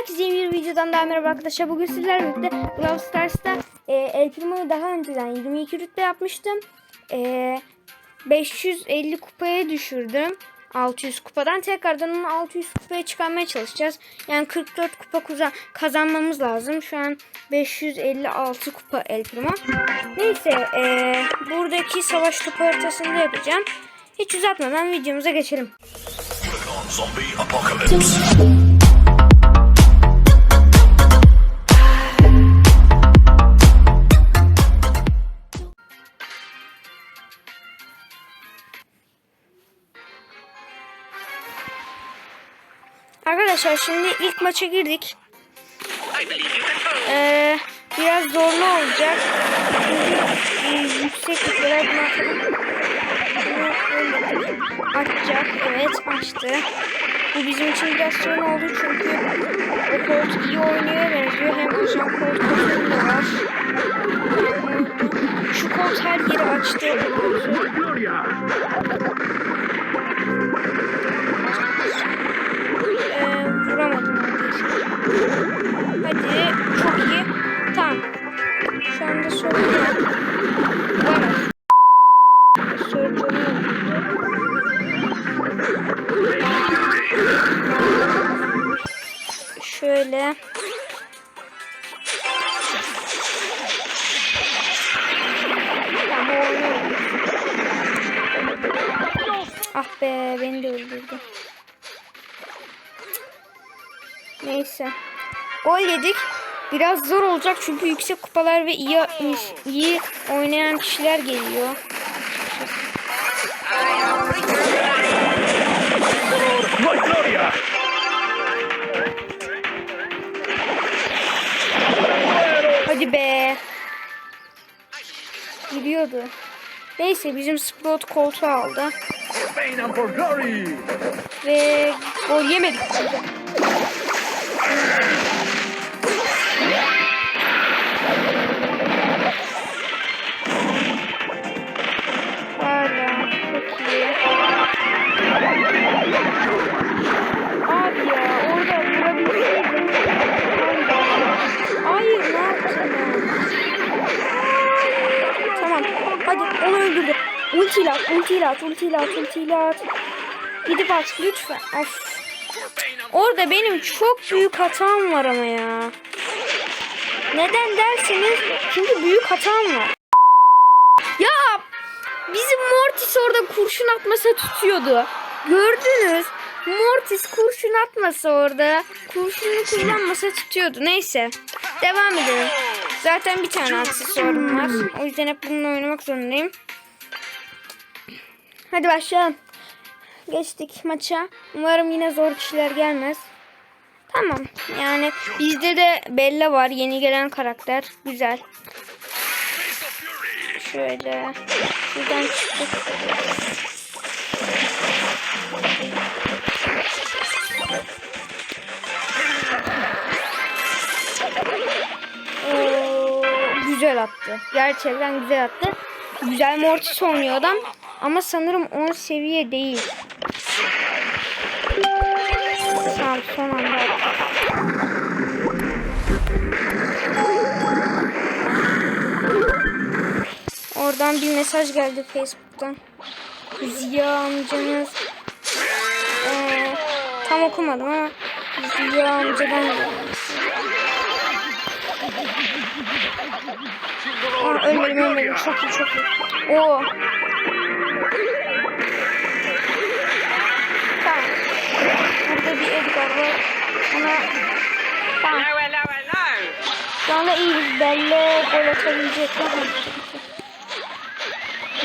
Herkese yeni bir videodan daha merhaba arkadaşlar. Bugün sizlerle birlikte Brawl Stars'ta e, El Primo'yu daha önceden 22 rütbe yapmıştım. E, 550 kupaya düşürdüm. 600 kupadan tekrardan onu 600 kupaya çıkarmaya çalışacağız. Yani 44 kupa kazanmamız lazım. Şu an 556 kupa El Primo. Neyse e, buradaki savaş topu haritasını da yapacağım. Hiç uzatmadan videomuza geçelim. zombie apocalypse. Arkadaşlar şimdi ilk maça girdik. Ee, biraz zorlu olacak. Çünkü yüksek. Bunu açacak. Evet açtı. Bu bizim için biraz sorun oldu çünkü o Colt iyi oynuyor benziyor. Hem Ajan Colt de var. Şu Colt her yeri açtı. Neyse. Gol yedik. Biraz zor olacak çünkü yüksek kupalar ve iyi iyi oynayan kişiler geliyor. Hadi be. Gidiyordu. Neyse bizim Sprout koltuğu aldı. Ve gol yemedik. Ultiyle at, ultiyle at. Gidip at lütfen. Of. Orada benim çok büyük hatam var ama ya. Neden derseniz çünkü büyük hatam var. Ya bizim Mortis orada kurşun atmasa tutuyordu. Gördünüz. Mortis kurşun atmasa orada kurşunu kullanmasa tutuyordu. Neyse. Devam edelim. Zaten bir tane aksesuarım var. O yüzden hep bununla oynamak zorundayım. Hadi başlayalım. Geçtik maça. Umarım yine zor kişiler gelmez. Tamam. Yani bizde de Bella var. Yeni gelen karakter. Güzel. Şöyle. Şuradan çıktık. Oo, güzel attı. Gerçekten güzel attı. Güzel Mortis oynuyor adam. Ama sanırım 10 seviye değil. Tamam son anda. Oradan bir mesaj geldi Facebook'tan. Ziya amcanız Ee, tam okumadım ama Ziya amcadan geldi. Aa, ölmedim ölmedim çok iyi çok iyi. Oo. Tamam. Burada bir Edgar var. Ona tamam. Hello, hello, hello. Şu anda iyiyiz. Belle gol atabilecek.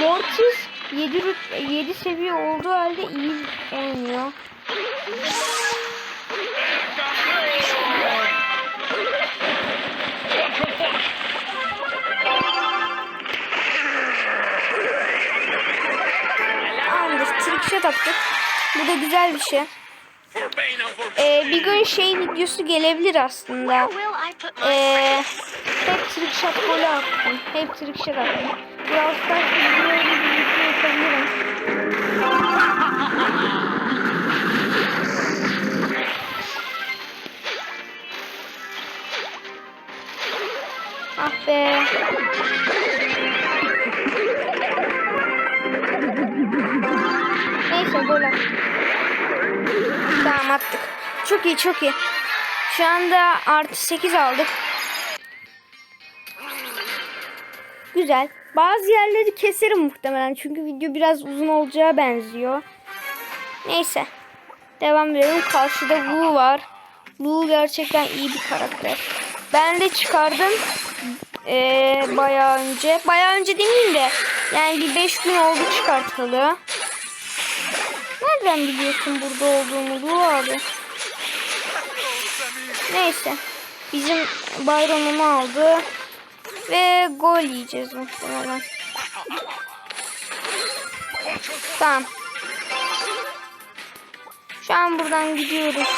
Mortis 7 rüt 7 seviye olduğu halde iyi oynuyor. Bu da güzel bir şey. Ee, bir gün şey videosu gelebilir aslında. Ee, hep trickshot golü attım. Hep trickshot attım. Biraz daha video yapabilirim. Ah be. Attık. Çok iyi çok iyi. Şu anda artı 8 aldık. Güzel. Bazı yerleri keserim muhtemelen. Çünkü video biraz uzun olacağı benziyor. Neyse. Devam edelim. Karşıda Wu var. Wu gerçekten iyi bir karakter. Ben de çıkardım. Ee, bayağı önce. Bayağı önce demeyeyim de. Yani bir 5 gün oldu çıkartalı. Nereden biliyorsun burada olduğumu Wu abi? Neyse. Bizim Byron'umu aldı. Ve gol yiyeceğiz muhtemelen. Tamam. Şu an buradan gidiyoruz.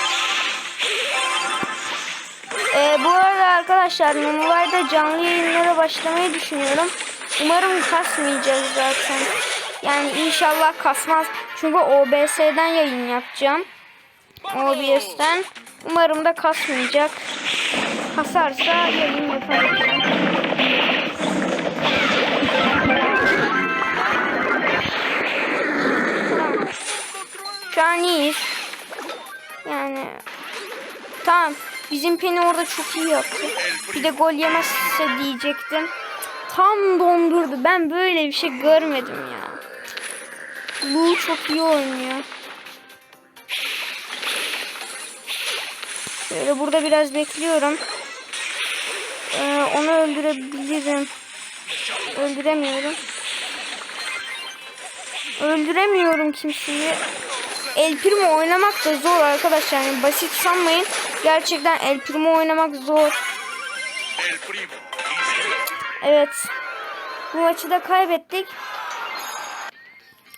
Ee, bu arada arkadaşlar Numulay'da canlı yayınlara başlamayı düşünüyorum. Umarım kasmayacağız zaten. Yani inşallah kasmaz. Çünkü OBS'den yayın yapacağım. OBS'den. Umarım da kasmayacak. Kasarsa yayın yapamayacağım. Tamam. Şu an iyiyiz. Yani tamam. Bizim Penny orada çok iyi yaptı. Bir de gol yemezse diyecektim. Tam dondurdu. Ben böyle bir şey görmedim ya. Bu çok iyi oynuyor. Böyle burada biraz bekliyorum. Ee, onu öldürebilirim. Öldüremiyorum. Öldüremiyorum kimseyi. El Primo oynamak da zor arkadaşlar. Yani basit sanmayın. Gerçekten El Primo oynamak zor. Evet. Bu maçı da kaybettik.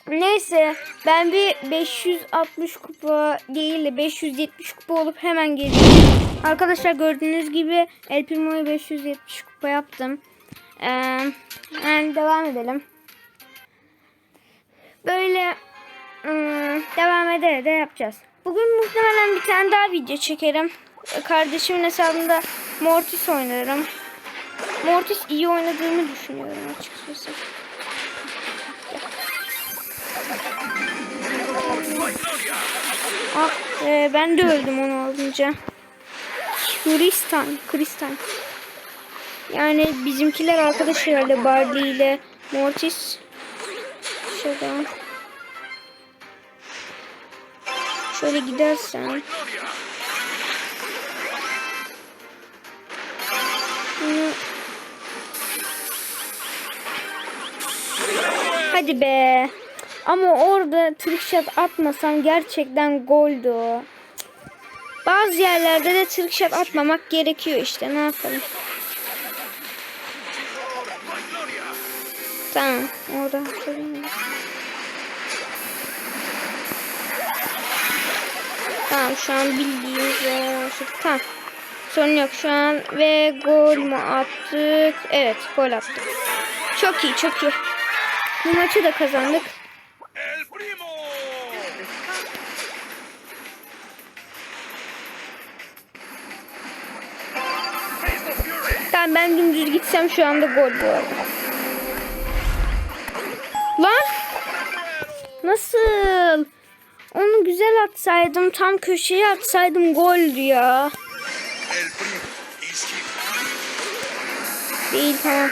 Neyse ben bir 560 kupa değil de 570 kupa olup hemen geleceğim. Arkadaşlar gördüğünüz gibi El Primo'yu 570 kupa yaptım. Ee, yani devam edelim. Böyle ım, devam ederek de yapacağız. Bugün muhtemelen bir tane daha video çekerim. Kardeşimin hesabında Mortis oynarım. Mortis iyi oynadığını düşünüyorum açıkçası. Ah e, ben de öldüm onu alınca. Kristan, Kristan. Yani bizimkiler arkadaş herhalde Barley ile Mortis. Şuradan. Şöyle gidersen. Hadi be. Ama orada trickshot atmasam gerçekten goldü o. Bazı yerlerde de trickshot atmamak gerekiyor işte ne yapalım. Tamam orada. Tamam şu an bildiğimiz Tamam. Sorun yok şu an ve gol mu attık? Evet gol attık. Çok iyi çok iyi. Bu maçı da kazandık. Tamam ben dümdüz gitsem şu anda gol bu arada. Lan! Nasıl? Onu güzel atsaydım, tam köşeye atsaydım goldü ya. Değil tamam.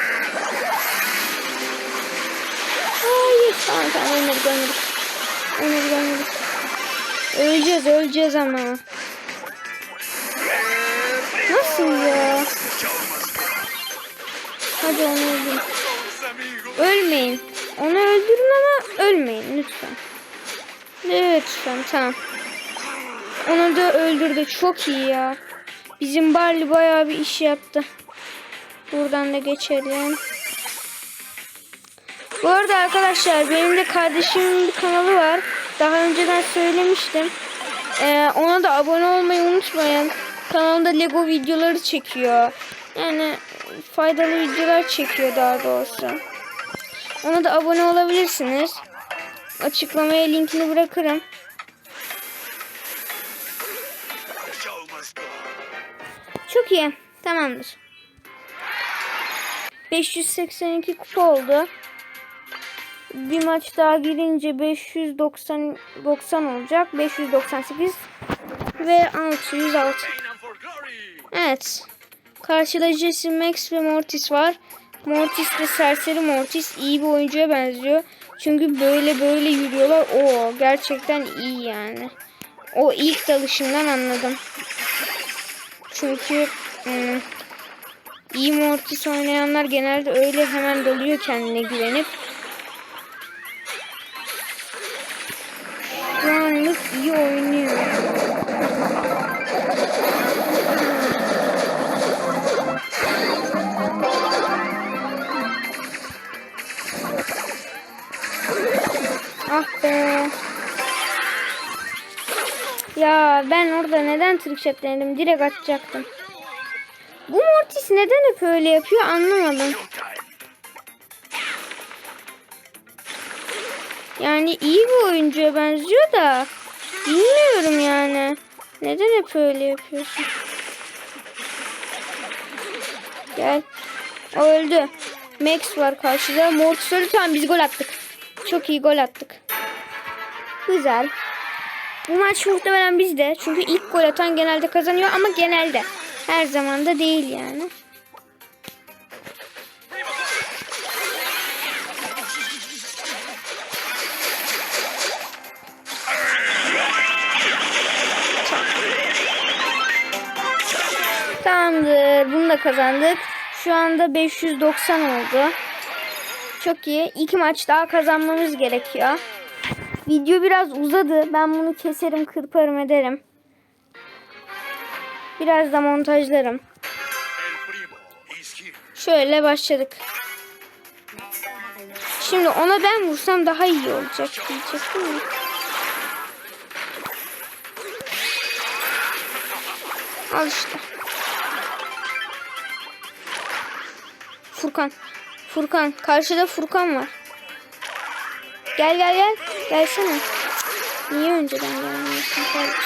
Hayır. Tamam tamam oynadık oynadık. Oynadık oynadık. Öleceğiz öleceğiz ama. Hadi onu öldürün. Ölmeyin. Onu öldürün ama ölmeyin lütfen. Lütfen tamam. Onu da öldürdü. Çok iyi ya. Bizim Barley bayağı bir iş yaptı. Buradan da geçelim. Bu arada arkadaşlar benim de kardeşimin bir kanalı var. Daha önceden söylemiştim. Ee, ona da abone olmayı unutmayın. Kanalında Lego videoları çekiyor. Yani faydalı videolar çekiyor daha doğrusu. Ona da abone olabilirsiniz. Açıklamaya linkini bırakırım. Çok iyi. Tamamdır. 582 kupa oldu. Bir maç daha girince 590 90 olacak. 598 ve 606. Reign and for glory. Evet. Karşıda Jesse Max ve Mortis var. Mortis de serseri Mortis iyi bir oyuncuya benziyor. Çünkü böyle böyle yürüyorlar. O gerçekten iyi yani. O ilk dalışından anladım. Çünkü hmm, iyi Mortis oynayanlar genelde öyle hemen dalıyor kendine güvenip. Şu anlık iyi oynuyor. Ah. Ya ben orada neden trickshot denedim? Direkt atacaktım. Bu Mortis neden hep öyle yapıyor anlamadım. Yani iyi bir oyuncuya benziyor da bilmiyorum yani. Neden hep öyle yapıyorsun? Gel. O öldü. Max var karşıda. Mortis öldü. Tamam biz gol attık. Çok iyi gol attık. Güzel. Bu maç muhtemelen bizde. Çünkü ilk gol atan genelde kazanıyor ama genelde. Her zaman da değil yani. Tamamdır. Bunu da kazandık. Şu anda 590 oldu. Çok iyi. İki maç daha kazanmamız gerekiyor. Video biraz uzadı. Ben bunu keserim, kırparım ederim. Biraz da montajlarım. Şöyle başladık. Şimdi ona ben vursam daha iyi olacak diyecektim? Al işte. Furkan. Furkan. Karşıda Furkan var. Gel gel gel. Gelsene. Niye önceden gelmiyorsun kardeşim?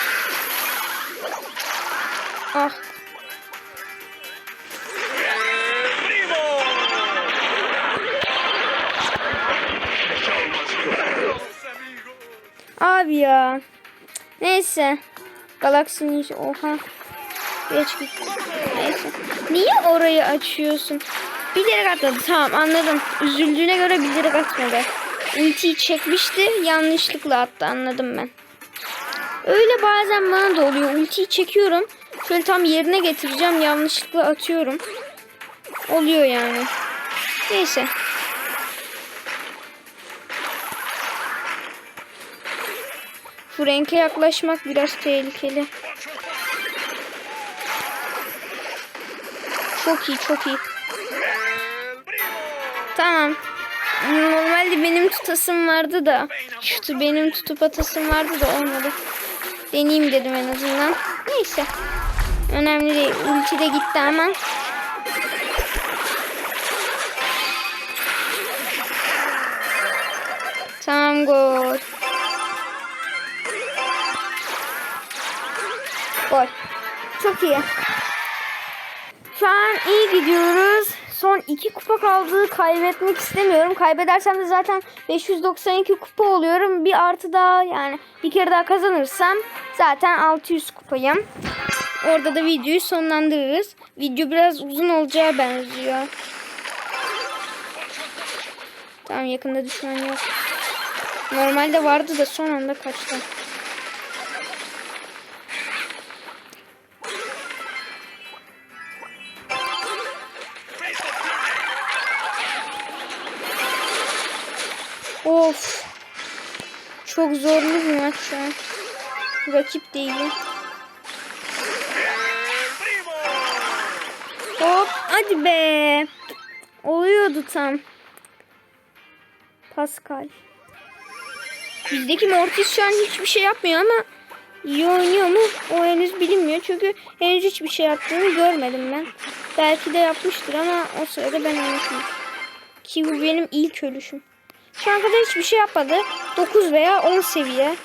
Ah. Abi ya. Neyse. Galaxy Ninja. Oha. Geç gitti. Neyse. Niye orayı açıyorsun? Bilerek atmadı. Tamam anladım. Üzüldüğüne göre bilerek atmadı. Ultiyi çekmişti. Yanlışlıkla attı. Anladım ben. Öyle bazen bana da oluyor. Ultiyi çekiyorum. Şöyle tam yerine getireceğim. Yanlışlıkla atıyorum. Oluyor yani. Neyse. Frank'e yaklaşmak biraz tehlikeli. Çok iyi, çok iyi. Tamam. Normalde benim tutasım vardı da. Şutu benim tutup atasım vardı da olmadı. Deneyeyim dedim en azından. Neyse. Önemli değil. Ulti de gitti hemen. Tamam gol. Gol. Çok iyi. Şu an iyi gidiyoruz. Son iki kupa kaldı. Kaybetmek istemiyorum. Kaybedersem de zaten 592 kupa oluyorum. Bir artı daha yani bir kere daha kazanırsam zaten 600 kupayım. Orada da videoyu sonlandırırız. Video biraz uzun olacağı benziyor. Tamam yakında düşman yok. Normalde vardı da son anda kaçtı. Çok zorlu bir maç şu an. Rakip de iyi. El primo. Hop hadi be. Oluyordu tam. Pascal. Bizdeki Mortis şu an hiçbir şey yapmıyor ama iyi oynuyor mu o henüz bilinmiyor. Çünkü henüz hiçbir şey yaptığını görmedim ben. Belki de yapmıştır ama o sırada ben unutmuşum. Ki bu benim ilk ölüşüm. Şu an kadar hiçbir şey yapmadı. 9 veya 10 seviye.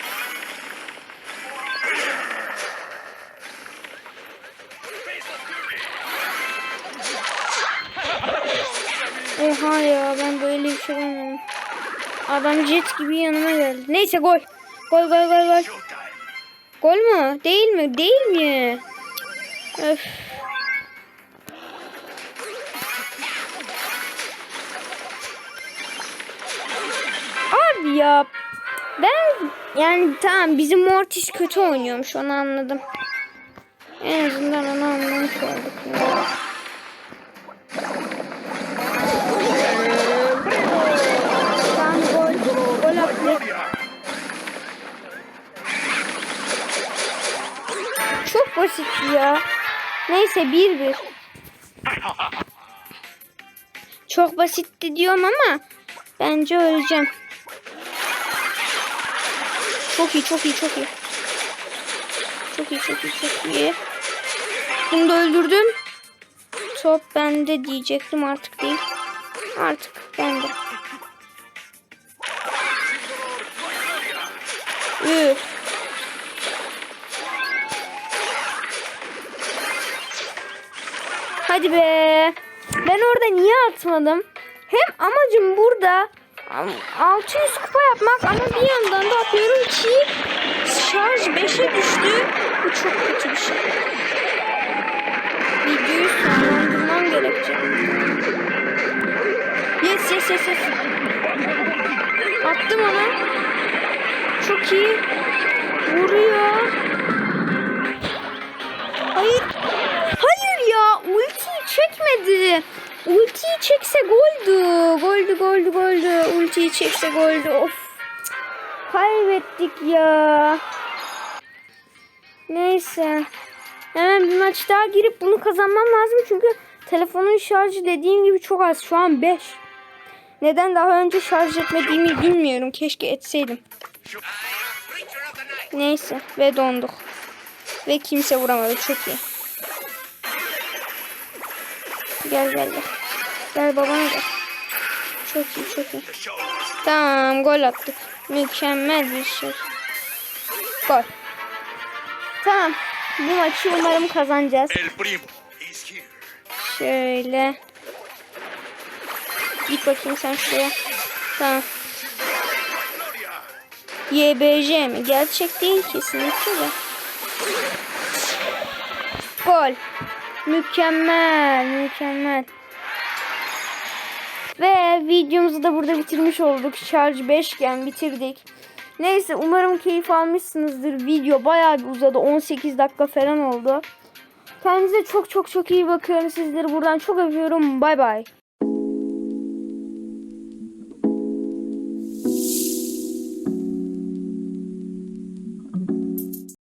Oha ya ben böyle bir şey görmedim. Adam jet gibi yanıma geldi. Neyse gol. Gol gol gol gol. Gol mü? Değil mi? Değil mi? Öf. Ya ben yani tamam bizim Mortis kötü oynuyormuş onu anladım. En azından onu anlamış olduk. Çok basit ya. Neyse 1-1. Çok basitti diyorum ama bence öleceğim. Çok iyi, çok iyi, çok iyi. Çok iyi, çok iyi, çok iyi. Bunu da öldürdüm. Top bende diyecektim artık değil. Artık bende. Üf. Hadi be. Ben orada niye atmadım? Hem amacım burada 600 kupa yapmak ama bir yandan da atıyorum ki şarj 5'e düştü. Bu çok kötü bir şey. Videoyu sonlandırmam gerekecek. Yes yes yes yes. Attım onu. Çok iyi. Vuruyor. Hayır. Hayır ya. Ultiyi çekmedi. Ultiyi çekse goldü. Goldü goldü goldü. Ultiyi çekse goldü. Of. Kaybettik ya. Neyse. Hemen bir maç daha girip bunu kazanmam lazım. Çünkü telefonun şarjı dediğim gibi çok az. Şu an 5. Neden daha önce şarj etmediğimi bilmiyorum. Keşke etseydim. Neyse ve donduk. Ve kimse vuramadı. Çok iyi. Gel gel gel. Gel babana gel. Çok iyi çok iyi. Tamam gol attık. Mükemmel bir şey. Gol. Tamam. Bu maçı umarım kazanacağız. Şöyle. Git bakayım sen şuraya. Tamam. YBJ mi? Gerçek değil kesinlikle de. Gol. Mükemmel, mükemmel. Ve videomuzu da burada bitirmiş olduk. Şarj 5 iken bitirdik. Neyse umarım keyif almışsınızdır. Video bayağı bir uzadı. 18 dakika falan oldu. Kendinize çok çok çok iyi bakın. Sizleri buradan çok öpüyorum. Bay bay.